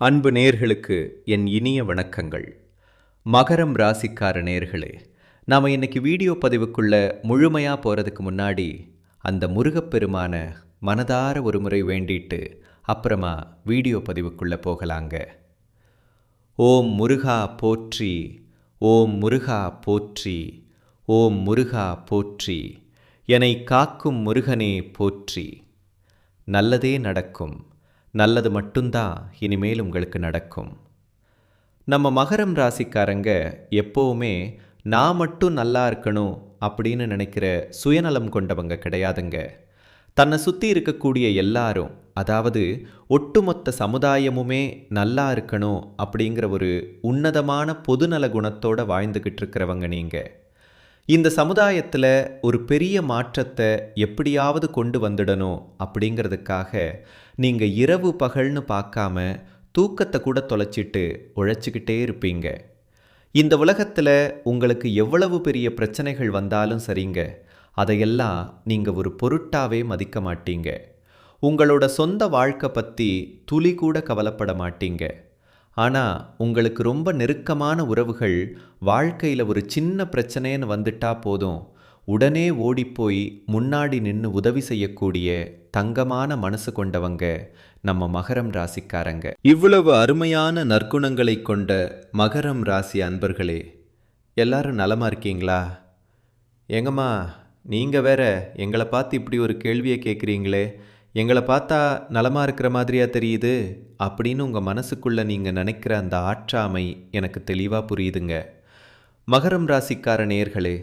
அன்பு நேர்களுக்கு என் இனிய வணக்கங்கள். மகரம் ராசிக்கார நேர்களே நாம் இன்னைக்கு வீடியோ பதிவுக்குள்ள முழுமையாக போகிறதுக்கு முன்னாடி அந்த முருகப்பெருமான மனதார ஒரு முறை வேண்டிட்டு அப்புறமா வீடியோ பதிவுக்குள்ளே போகலாங்க. ஓம் முருகா போற்றி ஓம் முருகா போற்றி ஓம் முருகா போற்றி என்னை காக்கும் முருகனே போற்றி. நல்லதே நடக்கும். நல்லது மட்டும்தான் இனிமேல் உங்களுக்கு நடக்கும். நம்ம மகரம் ராசிக்காரங்க எப்போவுமே நான் மட்டும் நல்லா இருக்கணும் அப்படின்னு நினைக்கிற சுயநலம் கொண்டவங்க கிடையாதுங்க. தன்னை சுற்றி இருக்கக்கூடிய எல்லாரும் அதாவது ஒட்டுமொத்த சமுதாயமுமே நல்லா இருக்கணும் அப்படிங்கிற ஒரு உன்னதமான பொதுநல குணத்தோடு வாழ்ந்துக்கிட்டு இருக்கிறவங்க நீங்கள் இந்த சமுதாயத்தில் ஒரு பெரிய மாற்றத்தை எப்படியாவது கொண்டு வந்துடணும் அப்படிங்கிறதுக்காக நீங்கள் இரவு பகல்னு பார்க்காம தூக்கத்தை கூட தொலைச்சிட்டு உழைச்சிக்கிட்டே இருப்பீங்க. இந்த உலகத்தில் உங்களுக்கு எவ்வளவு பெரிய பிரச்சனைகள் வந்தாலும் சரிங்க. அதையெல்லாம் நீங்கள் ஒரு பொருட்டாவே மதிக்க மாட்டீங்க. உங்களோட சொந்த வாழ்க்கை பற்றி துளி கூட கவலைப்பட மாட்டீங்க. ஆனால் உங்களுக்கு ரொம்ப நெருக்கமான உறவுகள் வாழ்க்கையில் ஒரு சின்ன பிரச்சனைன்னு வந்துட்டா போதும். உடனே ஓடிப்போய் முன்னாடி நின்று உதவி செய்யக்கூடிய தங்கமான மனசு கொண்டவங்க நம்ம மகரம் ராசிக்காரங்க. இவ்வளவு அருமையான நற்குணங்களை கொண்ட மகரம் ராசி அன்பர்களே எல்லாரும் நலமாக இருக்கீங்களா? ஏங்கம்மா நீங்கள் வேற எங்களை பார்த்து இப்படி ஒரு கேள்வியை கேட்குறீங்களே எங்களை பார்த்தா நலமாக இருக்கிற மாதிரியா தெரியுது அப்படின்னு உங்கள் மனசுக்குள்ளே நீங்கள் நினைக்கிற அந்த ஆற்றாமை எனக்கு தெளிவாக புரியுதுங்க. மகரம் ராசிக்கார நேர்களே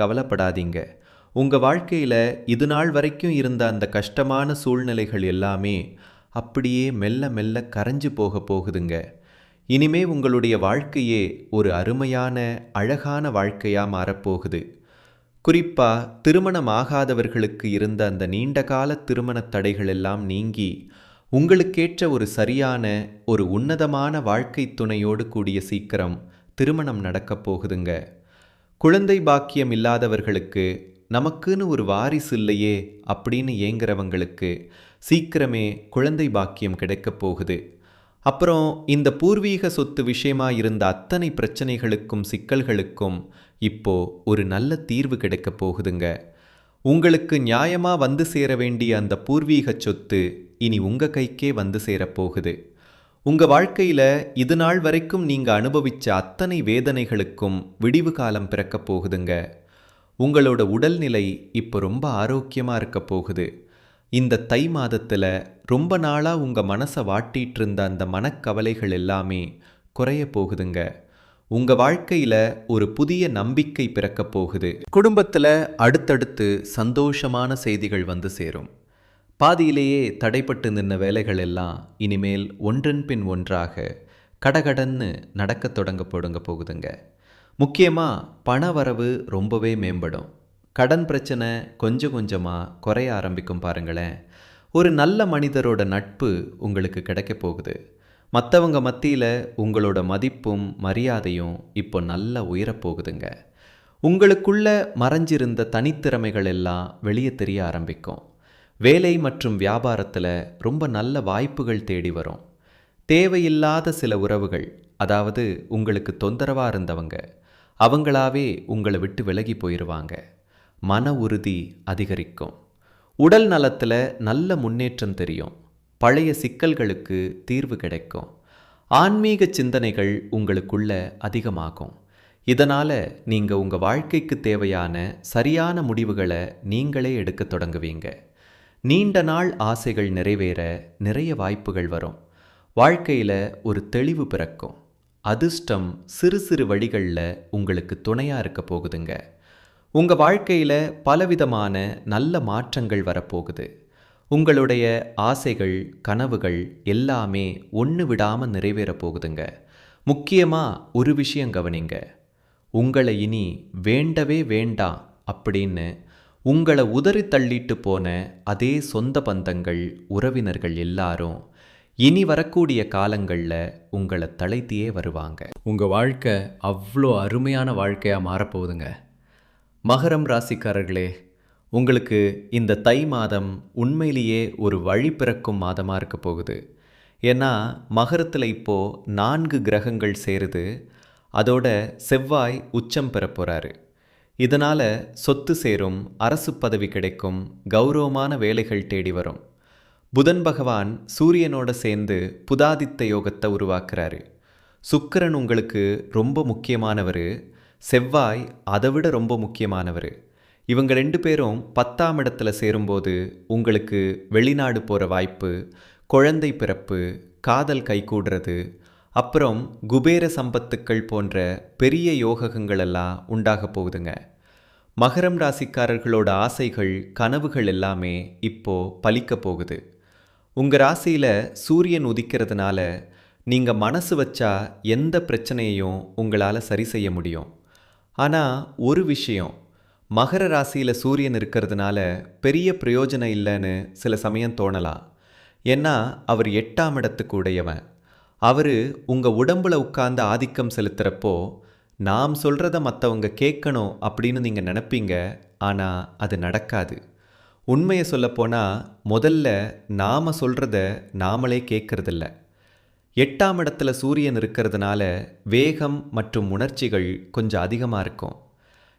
கவலைப்படாதீங்க. உங்கள் வாழ்க்கையில் இது நாள் வரைக்கும் இருந்த அந்த கஷ்டமான சூழ்நிலைகள் எல்லாமே அப்படியே மெல்ல மெல்ல கரைஞ்சு போக போகுதுங்க. இனிமே உங்களுடைய வாழ்க்கையே ஒரு அருமையான அழகான வாழ்க்கையாக மாறப்போகுது. குறிப்பா திருமணம் ஆகாதவர்களுக்கு இருந்த அந்த நீண்டகால திருமணத் தடைகள் எல்லாம் நீங்கி உங்களுக்கேற்ற ஒரு சரியான ஒரு உன்னதமான வாழ்க்கை துணையோடு கூடிய சீக்கிரம் திருமணம் நடக்கப் போகுதுங்க. குழந்தை பாக்கியம் இல்லாதவர்களுக்கு நமக்குன்னு ஒரு வாரிசு இல்லையே அப்படின்னு ஏங்குறவங்களுக்கு சீக்கிரமே குழந்தை பாக்கியம் கிடைக்கப் போகுது. அப்புறம் இந்த பூர்வீக சொத்து விஷயமா இருந்த அத்தனை பிரச்சனைகளுக்கும் சிக்கல்களுக்கும் இப்போ ஒரு நல்ல தீர்வு கிடைக்கப் போகுதுங்க. உங்களுக்கு நியாயமாக வந்து சேர வேண்டிய அந்த பூர்வீக சொத்து இனி உங்கள் கைக்கே வந்து சேரப்போகுது உங்கள் வாழ்க்கையில் இது நாள் வரைக்கும் நீங்கள் அனுபவித்த அத்தனை வேதனைகளுக்கும் விடிவு காலம் பிறக்கப் போகுதுங்க. உங்களோட உடல்நிலை இப்போ ரொம்ப ஆரோக்கியமாக இருக்க போகுது. இந்த தை மாதத்தில் ரொம்ப நாளாக உங்கள் மனசை வாட்டிகிட்டு இருந்த அந்த மனக்கவலைகள் எல்லாமே குறைய போகுதுங்க. உங்கள் வாழ்க்கையில் ஒரு புதிய நம்பிக்கை பிறக்கப் போகுது. குடும்பத்தில் அடுத்தடுத்து சந்தோஷமான செய்திகள் வந்து சேரும். பாதியிலேயே தடைப்பட்டு நின்ன வேலைகள் எல்லாம் இனிமேல் ஒன்றன் பின் ஒன்றாக கடகடன்னு நடக்க தொடங்க போடுங்க போகுதுங்க. முக்கியமாக பண வரவு ரொம்பவே மேம்படும். கடன் பிரச்சனை கொஞ்சம் கொஞ்சமாக குறைய ஆரம்பிக்கும் பாருங்களேன். ஒரு நல்ல மனிதரோட நட்பு உங்களுக்கு கிடைக்க போகுது. மற்றவங்க மத்தியில் உங்களோட மதிப்பும் மரியாதையும் இப்போ நல்லா உயரப்போகுதுங்க உங்களுக்குள்ள மறைஞ்சிருந்த தனித்திறமைகள் எல்லாம் வெளியே தெரிய ஆரம்பிக்கும். வேலை மற்றும் வியாபாரத்தில் ரொம்ப நல்ல வாய்ப்புகள் தேடி வரும். தேவையில்லாத சில உறவுகள் அதாவது உங்களுக்கு தொந்தரவாக இருந்தவங்க அவங்களாவே உங்களை விட்டு விலகி போயிடுவாங்க மன உறுதி அதிகரிக்கும். உடல் நலத்தில் நல்ல முன்னேற்றம் தெரியும். பழைய சிக்கல்களுக்கு தீர்வு கிடைக்கும். ஆன்மீக சிந்தனைகள் உங்களுக்குள்ள அதிகமாகும். இதனால் நீங்கள் உங்கள் வாழ்க்கைக்கு தேவையான சரியான முடிவுகளை நீங்களே எடுக்க தொடங்குவீங்க. நீண்ட நாள் ஆசைகள் நிறைவேற நிறைய வாய்ப்புகள் வரும். வாழ்க்கையில் ஒரு தெளிவு பிறக்கும். அதிர்ஷ்டம் சிறு சிறு வழிகளில் உங்களுக்கு துணையாக இருக்க போகுதுங்க. உங்கள் வாழ்க்கையில் பலவிதமான நல்ல மாற்றங்கள் வரப்போகுது. உங்களுடைய ஆசைகள் கனவுகள் எல்லாமே ஒன்று விடாமல் நிறைவேற போகுதுங்க. முக்கியமாக ஒரு விஷயம் கவனிங்க. உங்களை இனி வேண்டவே வேண்டாம் அப்படின்னு உங்களை உதறி தள்ளிட்டு போன அதே சொந்த பந்தங்கள் உறவினர்கள் எல்லாரும் இனி வரக்கூடிய காலங்களில் உங்களை தழைத்தியே வருவாங்க. உங்கள் வாழ்க்கை அவ்வளோ அருமையான வாழ்க்கையாக மாறப்போகுதுங்க மகரம் ராசிக்காரர்களே உங்களுக்கு இந்த தை மாதம் உண்மையிலேயே ஒரு வழி பிறக்கும் மாதமாக இருக்க போகுது. ஏன்னா மகரத்தில் இப்போது நான்கு கிரகங்கள் சேருது. அதோட செவ்வாய் உச்சம் பெற போகிறாரு இதனால் சொத்து சேரும் அரசு பதவி கிடைக்கும் கௌரவமான வேலைகள் தேடி வரும். புதன் பகவான் சூரியனோட சேர்ந்து புதாதித்த யோகத்தை உருவாக்குறாரு. சுக்கிரன் உங்களுக்கு ரொம்ப முக்கியமானவர். செவ்வாய் அதை விட ரொம்ப முக்கியமானவர். இவங்க ரெண்டு பேரும் பத்தாம் இடத்துல சேரும்போது உங்களுக்கு வெளிநாடு போகிற வாய்ப்பு குழந்தை பிறப்பு காதல் கைகூடுறது அப்புறம் குபேர சம்பத்துக்கள் போன்ற பெரிய யோகங்கள் எல்லாம் உண்டாக போகுதுங்க. மகரம் ராசிக்காரர்களோட ஆசைகள் கனவுகள் எல்லாமே இப்போ பலிக்க போகுது. உங்கள் ராசியில் சூரியன் உதிக்கிறதுனால நீங்கள் மனசு வச்சா எந்த பிரச்சனையையும் உங்களால் சரி செய்ய முடியும். ஆனால் ஒரு விஷயம் மகர ராசியில் சூரியன் இருக்கிறதுனால பெரிய பிரயோஜனம் இல்லைன்னு சில சமயம் தோணலாம். ஏன்னா அவர் எட்டாம் இடத்துக்கு உடையவன். அவர் உங்கள் உடம்பில் உட்கார்ந்து ஆதிக்கம் செலுத்துகிறப்போ நாம் சொல்கிறத மற்றவங்க கேட்கணும் அப்படின்னு நீங்கள் நினைப்பீங்க. ஆனால் அது நடக்காது. உண்மையை சொல்லப்போனால் முதல்ல நாம் சொல்கிறத நாமளே கேட்கறதில்ல. எட்டாம் இடத்துல சூரியன் இருக்கிறதுனால வேகம் மற்றும் உணர்ச்சிகள் கொஞ்சம் அதிகமாக இருக்கும்.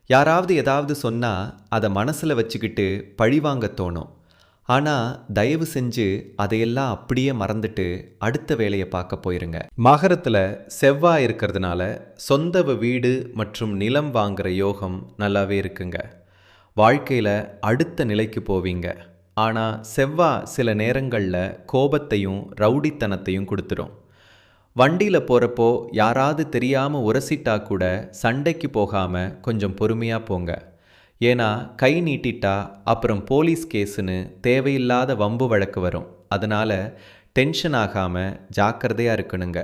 யாராவது ஏதாவது சொன்னால் அதை மனசில் வச்சுக்கிட்டு பழிவாங்க தோணும். ஆனால் தயவு செஞ்சு அதையெல்லாம் அப்படியே மறந்துட்டு அடுத்த வேலையை பார்க்க போயிருங்க. மகரத்தில் செவ்வாய் இருக்கிறதுனால சொந்த வீடு மற்றும் நிலம் வாங்குகிற யோகம் நல்லாவே இருக்குங்க. வாழ்க்கையில் அடுத்த நிலைக்கு போவீங்க. ஆனால் செவ்வாய் சில நேரங்களில் கோபத்தையும் ரவுடித்தனத்தையும் கொடுத்துரும். வண்டியில் போகிறப்போ யாராவது தெரியாமல் உரசிட்டா கூட சண்டைக்கு போகாமல் கொஞ்சம் பொறுமையாக போங்க. ஏன்னா கை நீட்டிட்டா அப்புறம் போலீஸ் கேஸுன்னு தேவையில்லாத வம்பு வழக்கு வரும். அதனால் டென்ஷன் ஆகாமல் ஜாக்கிரதையாக இருக்கணுங்க.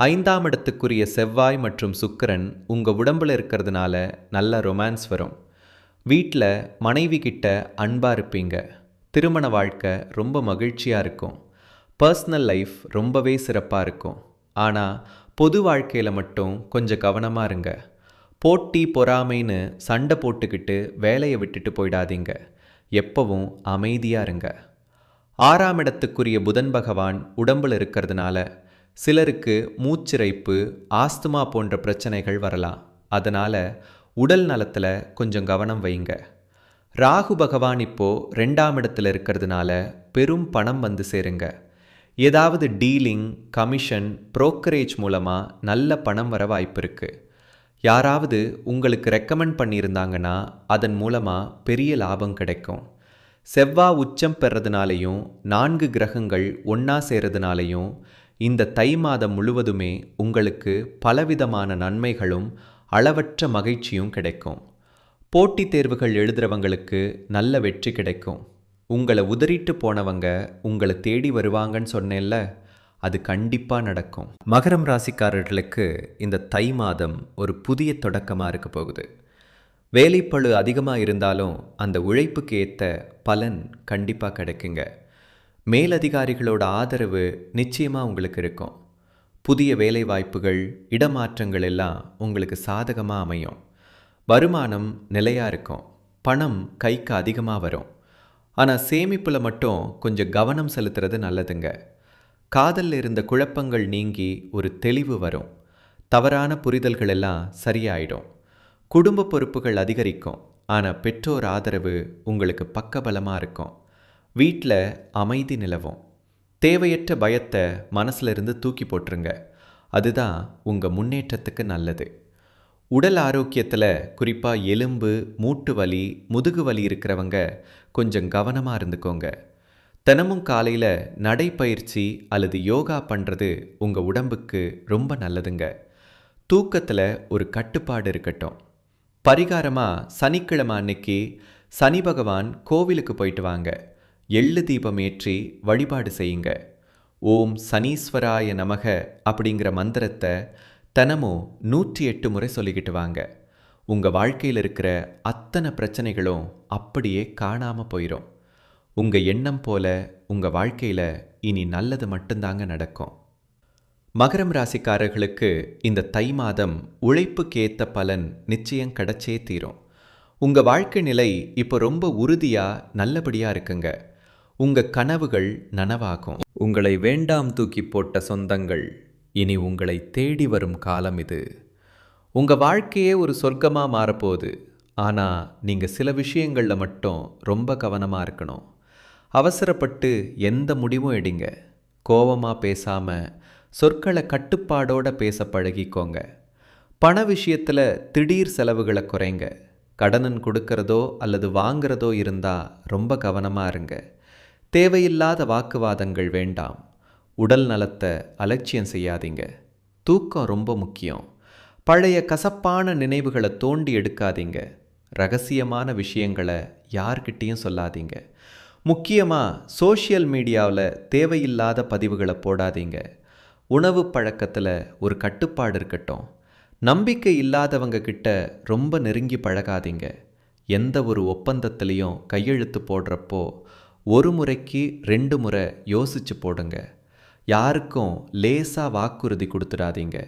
ஐந்தாம் இடத்துக்குரிய செவ்வாய் மற்றும் சுக்கிரன் உங்கள் உடம்பில் இருக்கிறதுனால நல்ல ரொமான்ஸ் வரும். வீட்டில் மனைவி கிட்ட அன்பாக இருப்பீங்க. திருமண வாழ்க்கை ரொம்ப மகிழ்ச்சியாக இருக்கும். பர்சனல் லைஃப் ரொம்பவே சிறப்பாக இருக்கும். ஆனால் பொது வாழ்க்கையில் மட்டும் கொஞ்சம் கவனமாக இருங்க. போட்டி பொறாமைன்னு சண்டை போட்டுக்கிட்டு வேலையை விட்டுட்டு போயிடாதீங்க. எப்பவும் அமைதியாக இருங்க. ஆறாம் இடத்துக்குரிய புதன் பகவான் உடம்பில் இருக்கிறதுனால சிலருக்கு மூச்சிறைப்பு ஆஸ்துமா போன்ற பிரச்சனைகள் வரலாம். அதனால் உடல் நலத்தில் கொஞ்சம் கவனம் வைங்க. ராகு பகவான் இப்போ ரெண்டாம் இடத்துல இருக்கிறதுனால பெரும் பணம் வந்து சேருங்க. ஏதாவது டீலிங் கமிஷன் ப்ரோக்கரேஜ் மூலமாக நல்ல பணம் வர வாய்ப்பு இருக்குது யாராவது உங்களுக்கு ரெக்கமெண்ட் பண்ணியிருந்தாங்கன்னா அதன் மூலமாக பெரிய லாபம் கிடைக்கும். செவ்வாய் உச்சம் பெறதுனாலையும் நான்கு கிரகங்கள் ஒன்றா சேரதுனாலையும் இந்த தை மாதம் முழுவதுமே உங்களுக்கு பலவிதமான நன்மைகளும் அளவற்ற மகிழ்ச்சியும் கிடைக்கும். போட்டித் தேர்வுகள் எழுதுகிறவங்களுக்கு நல்ல வெற்றி கிடைக்கும். உங்களை உதறிட்டு போனவங்க உங்களை தேடி வருவாங்கன்னு சொன்னேன்ல அது கண்டிப்பாக நடக்கும். மகரம் ராசிக்காரர்களுக்கு இந்த தை மாதம் ஒரு புதிய தொடக்கமாக இருக்க போகுது. வேலைப்பழு அதிகமாக இருந்தாலும் அந்த உழைப்புக்கு ஏற்ற பலன் கண்டிப்பாக கிடைக்குங்க. மேலதிகாரிகளோட ஆதரவு நிச்சயமாக உங்களுக்கு இருக்கும். புதிய வேலை வாய்ப்புகள் இடமாற்றங்கள் எல்லாம் உங்களுக்கு சாதகமாக அமையும். வருமானம் நிலையாக இருக்கும். பணம் கைக்கு அதிகமாக வரும். ஆனால் சேமிப்பில் மட்டும் கொஞ்சம் கவனம் செலுத்துறது நல்லதுங்க. காதலில் இருந்த குழப்பங்கள் நீங்கி ஒரு தெளிவு வரும். தவறான புரிதல்கள் எல்லாம் சரியாயிடும். குடும்ப பொறுப்புகள் அதிகரிக்கும். ஆனால் பெற்றோர் ஆதரவு உங்களுக்கு பக்கபலமாக இருக்கும். வீட்டில் அமைதி நிலவும். தேவையற்ற பயத்தை மனசிலிருந்து தூக்கி போட்டுருங்க. அதுதான் உங்கள் முன்னேற்றத்துக்கு நல்லது. உடல் ஆரோக்கியத்தில் குறிப்பாக எலும்பு மூட்டு வலி முதுகு வலி இருக்கிறவங்க கொஞ்சம் கவனமாக இருந்துக்கோங்க. தினமும் காலையில் நடைப்பயிற்சி அல்லது யோகா பண்ணுறது உங்கள் உடம்புக்கு ரொம்ப நல்லதுங்க. தூக்கத்தில் ஒரு கட்டுப்பாடு இருக்கட்டும். பரிகாரமாக சனிக்கிழமை அன்னைக்கு சனி பகவான் கோவிலுக்கு போயிட்டு வாங்க. எள்ளு தீபம் ஏற்றி வழிபாடு செய்யுங்க. ஓம் சனீஸ்வராய நமக அப்படிங்கிற மந்திரத்தை தினமும் நூற்றி எட்டு முறை சொல்லிக்கிட்டு வாங்க. உங்கள் வாழ்க்கையில் இருக்கிற அத்தனை பிரச்சனைகளும் அப்படியே காணாமல் போயிடும் உங்கள் எண்ணம் போல உங்கள் வாழ்க்கையில் இனி நல்லது மட்டும்தாங்க நடக்கும். மகரம் ராசிக்காரர்களுக்கு இந்த தை மாதம் உழைப்புக்கேத்த பலன் நிச்சயம் கிடைச்சே தீரும். உங்கள் வாழ்க்கை நிலை இப்போ ரொம்ப உறுதியாக நல்லபடியாக இருக்குங்க. உங்கள் கனவுகள் நனவாகும். உங்களை வேண்டாம் தூக்கி போட்ட சொந்தங்கள் இனி உங்களை தேடி வரும் காலம் இது. உங்கள் வாழ்க்கையே ஒரு சொர்க்கமாக மாறப்போகுது. ஆனால் நீங்கள் சில விஷயங்களில் மட்டும் ரொம்ப கவனமாக இருக்கணும். அவசரப்பட்டு எந்த முடிவும் எடுங்க. கோவமாக பேசாமல் சொற்களை கட்டுப்பாடோட பேச பழகிக்கோங்க. பண விஷயத்தில் திடீர் செலவுகளை குறைங்க. கடனன் கொடுக்கறதோ அல்லது வாங்கிறதோ இருந்தால் ரொம்ப கவனமாக இருங்க. தேவையில்லாத வாக்குவாதங்கள் வேண்டாம். உடல் நலத்தை அலட்சியம் செய்யாதீங்க. தூக்கம் ரொம்ப முக்கியம். பழைய கசப்பான நினைவுகளை தோண்டி எடுக்காதீங்க. ரகசியமான விஷயங்களை யார்கிட்டேயும் சொல்லாதீங்க. முக்கியமாக சோஷியல் மீடியாவில் தேவையில்லாத பதிவுகளை போடாதீங்க. உணவு பழக்கத்தில் ஒரு கட்டுப்பாடு இருக்கட்டும். நம்பிக்கை இல்லாதவங்க கிட்ட ரொம்ப நெருங்கி பழகாதீங்க. எந்த ஒரு ஒப்பந்தத்துலேயும் கையெழுத்து போடுறப்போ ஒரு முறைக்கு ரெண்டு முறை யோசிச்சு போடுங்க. யாருக்கும் லேசாக வாக்குறுதி கொடுத்துடாதீங்க.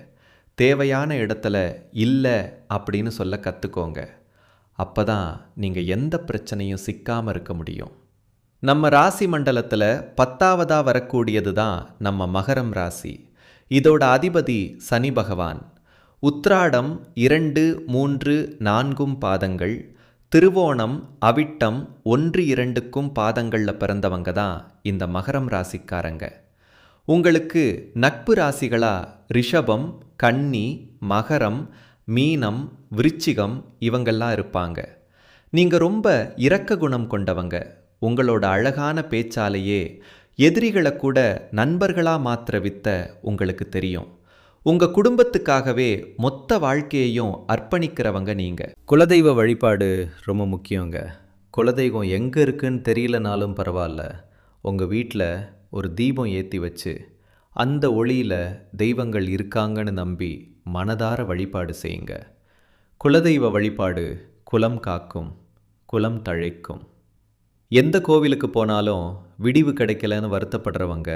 தேவையான இடத்துல இல்லை அப்படின்னு சொல்ல கற்றுக்கோங்க அப்போ தான் நீங்கள் எந்த பிரச்சனையும் சிக்காமல் இருக்க முடியும். நம்ம ராசி மண்டலத்தில் பத்தாவதாக வரக்கூடியது தான் நம்ம மகரம் ராசி. இதோட அதிபதி சனி பகவான். உத்ராடம் இரண்டு மூன்று நான்கும் பாதங்கள். திருவோணம் அவிட்டம் ஒன்று இரண்டுக்கும் பாதங்களில் பிறந்தவங்க தான் இந்த மகரம் ராசிக்காரங்க. உங்களுக்கு நட்பு ராசிகளா? ரிஷபம் கன்னி மகரம் மீனம் விருச்சிகம் இவங்கெல்லாம் இருப்பாங்க. நீங்கள் ரொம்ப இரக்க குணம் கொண்டவங்க. உங்களோட அழகான பேச்சாலேயே எதிரிகளை கூட நண்பர்களாக மாத்திர வித்த உங்களுக்கு தெரியும். உங்கள் குடும்பத்துக்காகவே மொத்த வாழ்க்கையையும் அர்ப்பணிக்கிறவங்க நீங்கள் குலதெய்வ வழிபாடு ரொம்ப முக்கியங்க. குலதெய்வம் எங்கே இருக்குன்னு தெரியலனாலும் பரவாயில்ல. உங்கள் வீட்டில் ஒரு தீபம் ஏற்றி வச்சு அந்த ஒளியில் தெய்வங்கள் இருக்காங்கன்னு நம்பி மனதார வழிபாடு செய்யுங்க. குலதெய்வ வழிபாடு குலம் காக்கும் குலம் தழைக்கும். எந்த கோவிலுக்கு போனாலும் விடிவு கிடைக்கலன்னு வருத்தப்படுறவங்க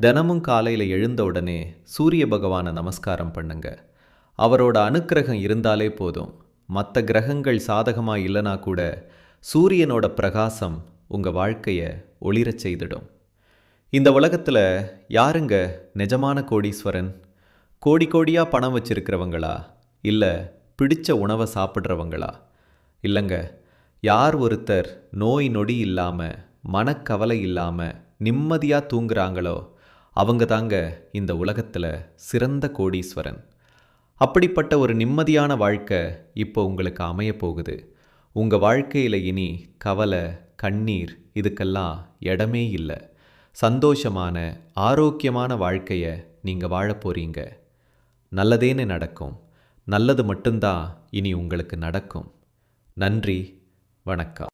தினமும் காலையில் எழுந்த உடனே சூரிய பகவானை நமஸ்காரம் பண்ணுங்க. அவரோட அனுக்கிரகம் இருந்தாலே போதும். மற்ற கிரகங்கள் சாதகமாக இல்லைனா கூட சூரியனோட பிரகாசம் உங்கள் வாழ்க்கையை ஒளிரச் செய்திடும். இந்த உலகத்தில் யாருங்க நிஜமான கோடீஸ்வரன்? கோடி கோடியாக பணம் வச்சிருக்கிறவங்களா? இல்லை பிடிச்ச உணவை சாப்பிட்றவங்களா? இல்லைங்க யார் ஒருத்தர் நோய் நொடி இல்லாமல் மனக்கவலை இல்லாமல் நிம்மதியாக தூங்குறாங்களோ அவங்க தாங்க இந்த உலகத்தில் சிறந்த கோடீஸ்வரன். அப்படிப்பட்ட ஒரு நிம்மதியான வாழ்க்கை இப்போ உங்களுக்கு அமையப் போகுது. உங்கள் வாழ்க்கையில் இனி கவலை கண்ணீர் இதுக்கெல்லாம் இடமே இல்லை. சந்தோஷமான ஆரோக்கியமான வாழ்க்கையை நீங்கள் வாழ போகிறீங்க நல்லதேன்னு நடக்கும். நல்லது மட்டும்தான் இனி உங்களுக்கு நடக்கும். நன்றி. வணக்கம்.